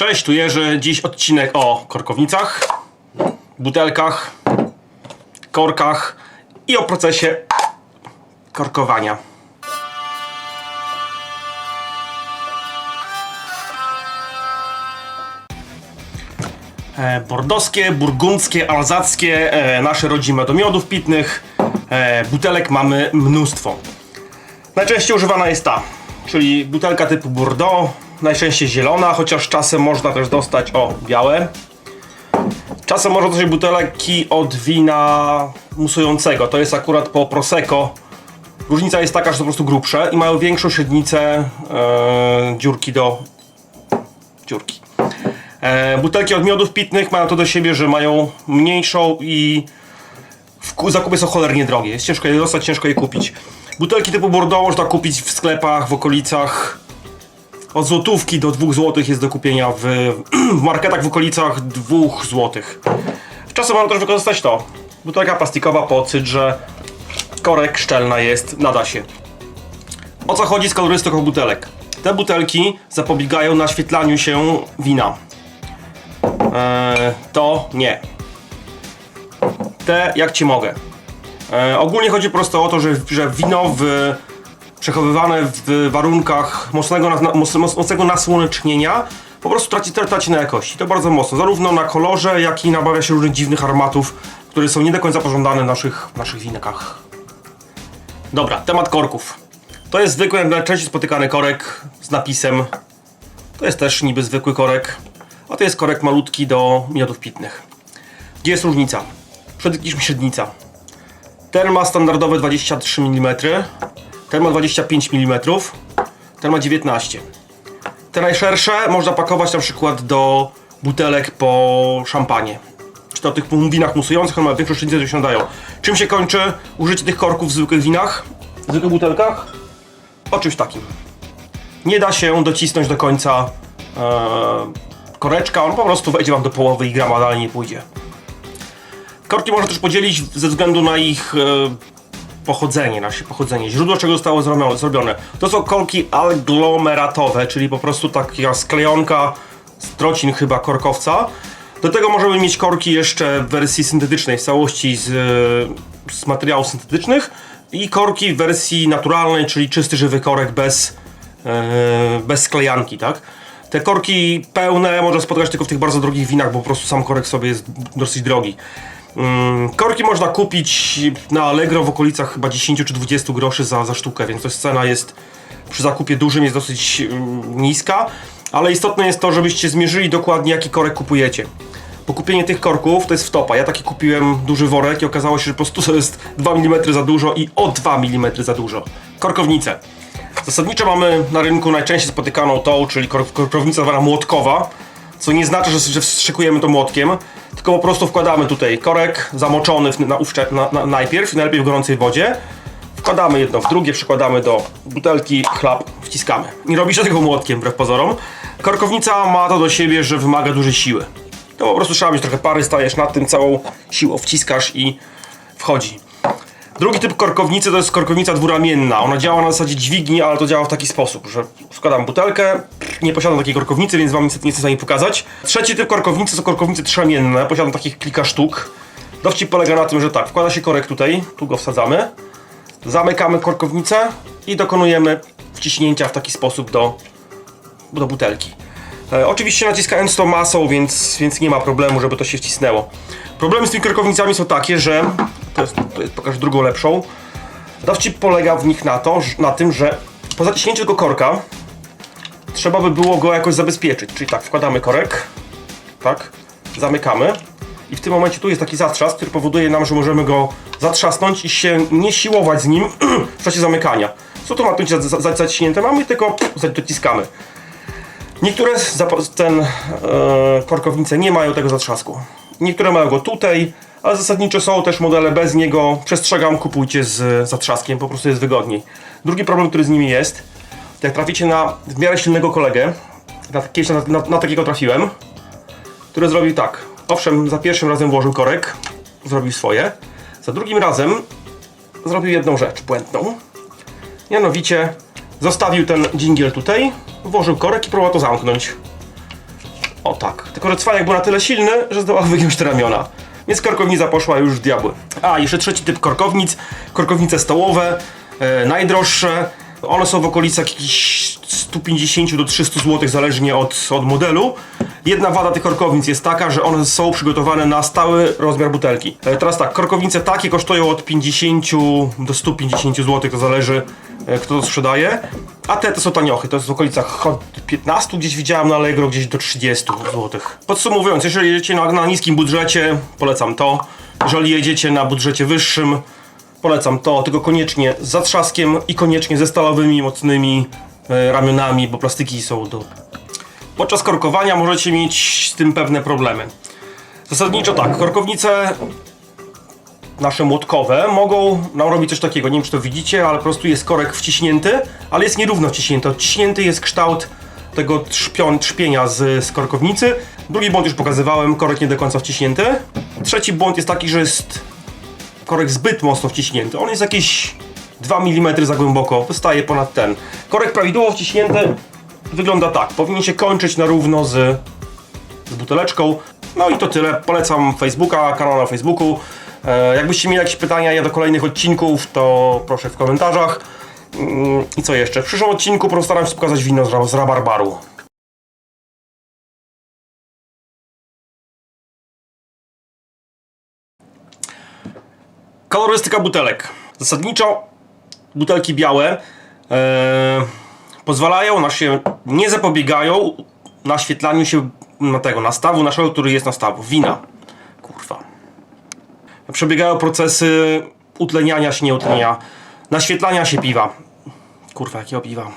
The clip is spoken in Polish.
Cześć, tu Jerzy. Dziś odcinek o korkownicach, butelkach, korkach i o procesie korkowania. E, Bordowskie, burgundzkie, alzackie, e, nasze rodzime do miodów pitnych. E, butelek mamy mnóstwo. Najczęściej używana jest ta, czyli butelka typu Bordeaux, najczęściej zielona, chociaż czasem można też dostać o białe. Czasem można dostać butelki od wina musującego, to jest akurat po Prosecco. Różnica jest taka, że są po prostu grubsze i mają większą średnicę e, dziurki do dziurki. E, butelki od miodów pitnych mają to do siebie, że mają mniejszą i w ku- zakupy są cholernie drogie. Jest ciężko je dostać, ciężko je kupić. Butelki typu Bordeaux można kupić w sklepach, w okolicach od złotówki do 2 złotych jest do kupienia w, w marketach w okolicach 2 złotych. Czasem można też wykorzystać to. Butelka plastikowa po cydrze, korek szczelna jest, nada się. O co chodzi z kolorystyką butelek? Te butelki zapobiegają naświetlaniu się wina. Eee, to nie. Te jak ci mogę. E, ogólnie chodzi po prostu o to, że, że wino w, przechowywane w warunkach mocnego, na- moc- moc- mocnego nasłonecznienia po prostu traci, traci na jakości. To bardzo mocno, zarówno na kolorze, jak i nabawia się różnych dziwnych aromatów, które są nie do końca pożądane w naszych, naszych winkach. Dobra, temat korków. To jest zwykły, najczęściej spotykany korek z napisem. To jest też niby zwykły korek, a to jest korek malutki do miodów pitnych. Gdzie jest różnica? Przede wszystkim średnica. Ten ma standardowe 23 mm, ten ma 25 mm, ten ma 19. Te najszersze można pakować na przykład do butelek po szampanie. Czy to tych winach musujących, one mają większą średnicę, to siadają. Czym się kończy użycie tych korków w zwykłych winach? W zwykłych butelkach? O czymś takim. Nie da się docisnąć do końca e, koreczka, on po prostu wejdzie wam do połowy i grama nie pójdzie. Korki można też podzielić ze względu na ich e, pochodzenie, nasze pochodzenie, źródło czego zostało zrobione-. To są korki aglomeratowe, czyli po prostu taka sklejonka z trocin chyba korkowca. Do tego możemy mieć korki jeszcze w wersji syntetycznej, w całości z, e, z materiałów syntetycznych i korki w wersji naturalnej, czyli czysty żywy korek bez, e, bez sklejanki, tak? Te korki pełne można spotkać tylko w tych bardzo drogich winach, bo po prostu sam korek sobie jest dosyć drogi. Mm, Korki można kupić na Allegro w okolicach chyba 10 czy 20 groszy za, za sztukę, więc jest cena jest przy zakupie dużym jest dosyć mm, niska, ale istotne jest to, żebyście zmierzyli dokładnie jaki korek kupujecie. Bo kupienie tych korków to jest wtopa. Ja taki kupiłem duży worek i okazało się, że po prostu to jest 2 mm za dużo i o 2 mm za dużo. Korkownice. Zasadniczo mamy na rynku najczęściej spotykaną tą, czyli kor- korkownica zwana młotkowa, co nie znaczy, że wstrzykujemy to młotkiem, tylko po prostu wkładamy tutaj korek zamoczony w, na, na, na, najpierw, najlepiej w gorącej wodzie, wkładamy jedno w drugie, przykładamy do butelki, chlap, wciskamy. Nie robi się tego młotkiem, wbrew pozorom. Korkownica ma to do siebie, że wymaga dużej siły. To po prostu trzeba mieć trochę pary, stajesz nad tym całą siłą, wciskasz i wchodzi. Drugi typ korkownicy to jest korkownica dwuramienna. Ona działa na zasadzie dźwigni, ale to działa w taki sposób, że wkładam butelkę, nie posiadam takiej korkownicy, więc wam niestety nie chcę niej pokazać. Trzeci typ korkownicy to korkownice trzemienne, posiadam takich kilka sztuk. Dowcip polega na tym, że tak, wkłada się korek tutaj, tu go wsadzamy, zamykamy korkownicę i dokonujemy wciśnięcia w taki sposób do, do butelki. E, oczywiście naciskając to masą, więc, więc nie ma problemu, żeby to się wcisnęło. Problemy z tymi korkownicami są takie, że to jest, to jest pokażę drugą lepszą. Dowcip polega w nich na, to, na tym, że po zaciśnięciu tego korka trzeba by było go jakoś zabezpieczyć. Czyli tak, wkładamy korek, tak, zamykamy i w tym momencie tu jest taki zatrzask, który powoduje nam, że możemy go zatrzasnąć i się nie siłować z nim w czasie zamykania. Co tu ma być za- za- za- zaciśnięte? Mamy tylko dociskamy. Niektóre ten, e, korkownice nie mają tego zatrzasku. Niektóre mają go tutaj, ale zasadniczo są też modele bez niego. Przestrzegam, kupujcie z zatrzaskiem, po prostu jest wygodniej. Drugi problem, który z nimi jest, jak traficie na w miarę silnego kolegę, na, kiedyś na, na, na takiego trafiłem, który zrobił tak. Owszem, za pierwszym razem włożył korek, zrobił swoje. Za drugim razem zrobił jedną rzecz błędną. Mianowicie zostawił ten dżingiel tutaj, włożył korek i próbował to zamknąć. O tak. Tylko, że cwaniak był na tyle silny, że zdołał wygiąć te ramiona. Więc korkownica poszła już w diabły. A, jeszcze trzeci typ korkownic. Korkownice stołowe, e, najdroższe. One są w okolicach jakichś 150 do 300 zł, zależnie od, od modelu. Jedna wada tych korkownic jest taka, że one są przygotowane na stały rozmiar butelki. E, teraz tak, korkownice takie kosztują od 50 do 150 zł, to zależy e, kto to sprzedaje. A te to są taniochy, to jest w okolicach od 15 gdzieś widziałem na Allegro, gdzieś do 30 zł. Podsumowując, jeżeli jedziecie na, na niskim budżecie, polecam to. Jeżeli jedziecie na budżecie wyższym, polecam to, tylko koniecznie z zatrzaskiem i koniecznie ze stalowymi, mocnymi e, ramionami, bo plastyki są do... Podczas korkowania możecie mieć z tym pewne problemy. Zasadniczo tak, korkownice nasze młotkowe mogą nam robić coś takiego. Nie wiem, czy to widzicie, ale po prostu jest korek wciśnięty, ale jest nierówno wciśnięty. Odciśnięty jest kształt tego trzpion, trzpienia z, z korkownicy. Drugi błąd już pokazywałem, korek nie do końca wciśnięty. Trzeci błąd jest taki, że jest korek zbyt mocno wciśnięty. On jest jakieś 2 mm za głęboko, wystaje ponad ten. Korek prawidłowo wciśnięty wygląda tak. Powinien się kończyć na równo z, z buteleczką. No i to tyle. Polecam Facebooka, kanał na Facebooku. E, jakbyście mieli jakieś pytania ja do kolejnych odcinków, to proszę w komentarzach. Mm, I co jeszcze? W przyszłym odcinku postaram się pokazać wino z, ra- z rabarbaru. Kolorystyka butelek. Zasadniczo butelki białe e, pozwalają, na się nie zapobiegają naświetlaniu się na tego nastawu naszego, który jest nastawu. Wina. Kurwa. Przebiegają procesy utleniania się, nieutleniania, naświetlania się piwa. Kurwa, jakiego piwa?